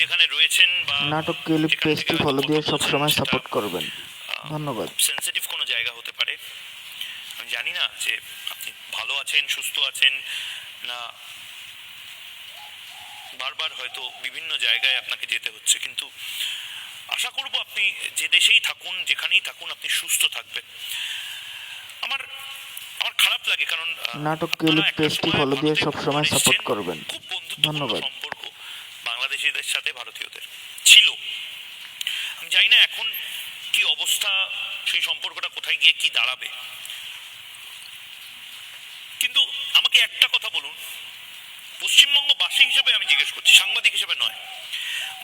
যেখানে রয়েছেন বা নাটক ক্লিপ পেজটি ফলো দিয়ে বলছেন, সবসময় সাপোর্ট করবেন। ধন্যবাদ। সেন্সিটিভ কোনো জায়গা হতে পারে। আমি জানি না যে আপনি ভালো আছেন সুস্থ আছেন না বারবার হয়তো বিভিন্ন জায়গায় আপনাকে যেতে হচ্ছে কিন্তু আশা করব আপনি যে দেশেই থাকুন যেখানেই থাকুন আপনি সুস্থ থাকবেন। আমার আমার খারাপ লাগে কারণ নাটক ক্লিপ পেজটি ফলো দিয়ে ভারতে সবসময় ঘুরে সাপোর্ট করবেন। ধন্যবাদ। বাংলাদেশিদের সাথে ভারতীয়দের। ছিল। আমি জানি না এখন কি অবস্থা সেই সম্পর্কটা কোথায় গিয়ে কি দাঁড়াবে। কিন্তু আমাকে একটা কথা বলুন। পশ্চিমবঙ্গবাসী হিসেবে আমি জিজ্ঞেস করছি সাংবাদিক হিসেবে নয়।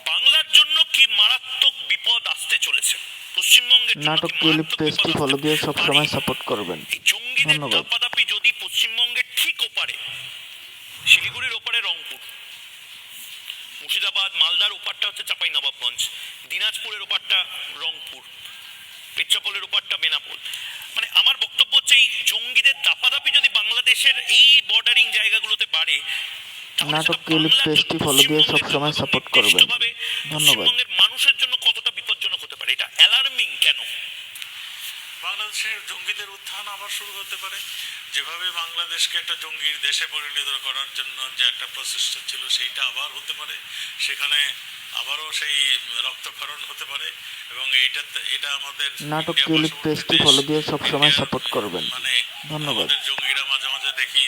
বাংলার জন্য কি মারাত্মক বিপদ আসতে চলেছে? পশ্চিমবঙ্গের নাটক ক্লিপ পেজটি ফলো দিয়ে সবসময় পারে? সাপোর্ট করবেন জঙ্গিদের। দাপাদাপি যদি পশ্চিমবঙ্গের ঠিক ওপারে শিলিগুড়ির ওপারে রংপুর মুর্শিদাবাদ মালদার ওপারটা হচ্ছে চাপাই নবাবগঞ্জ দিনাজপুরের ওপারটা রংপুর পেট্রাপোলের ওপারটা বেনাপোল মানে আমার বক্তব্য হচ্ছে এই জঙ্গিদের দাপাদাপি যদি বাংলাদেশের এই বর্ডারিং জায়গাগুলোতে বাড়ে নাটক ক্লিপ পেজটি জন্য, দিয়ে সবসময় জন্য করবেন। ধন্যবাদ। মানুষের জন্য কতটা বিপজ্জনক হতে পারে এটা অ্যালার্মিং কেন বাংলাদেশের জঙ্গিদের উত্থান আবার শুরু হতে পারে যেভাবে বাংলাদেশকে একটা জঙ্গির দেশে পরিণত করার জন্য যে একটা প্রচেষ্টা ছিল সেইটা আবার হতে পারে সেখানে আবারও সেই রক্তক্ষরণ হতে পারে এবং এইটা এটা আমাদের নাটক সব সময় সাপোর্ট পেজটি দেশ, দিয়ে সবসময় ইন্ডিয়ার, করবেন। মানে ধন্যবাদ। জঙ্গিরা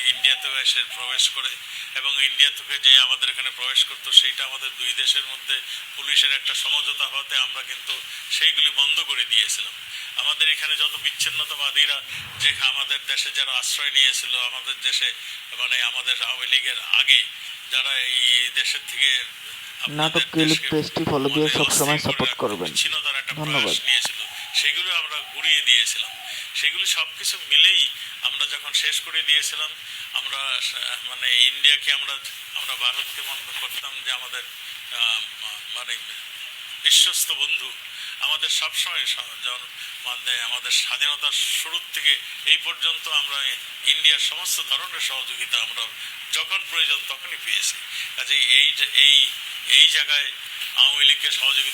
ইন্ডিয়াতেও এসে প্রবেশ করে এবং ইন্ডিয়া থেকে যে আমাদের এখানে প্রবেশ করতো সেইটা আমাদের দুই দেশের মধ্যে পুলিশের একটা সমঝোতা হতে আমরা কিন্তু সেইগুলি বন্ধ করে দিয়েছিলাম আমাদের এখানে যত বিচ্ছিন্নতাবাদীরা যে আমাদের দেশে যারা আশ্রয় নিয়েছিল আমাদের দেশে মানে আমাদের আওয়ামী লীগের আগে যারা এই দেশের থেকে পেজটি দিয়ে সবসময় রাখতে করবেন। ধন্যবাদ। নিয়েছিল সেগুলো আমরা ঘুরিয়ে দিয়েছিলাম সেগুলি সব কিছু মিলেই আমরা যখন শেষ করে দিয়েছিলাম, আমরা মানে ইন্ডিয়াকে আমরা আমরা ভারতকে মনে করতাম যে আমাদের মানে বিশ্বস্ত বন্ধু। আমাদের সবসময় মানে আমাদের স্বাধীনতার শুরুর থেকে এই পর্যন্ত আমরা ইন্ডিয়ার সমস্ত ধরনের সহযোগিতা আমরা যখন প্রয়োজন তখনই পেয়েছি। কাজে এই এই এই জায়গায় আওয়ামী লীগকে সহযোগিতা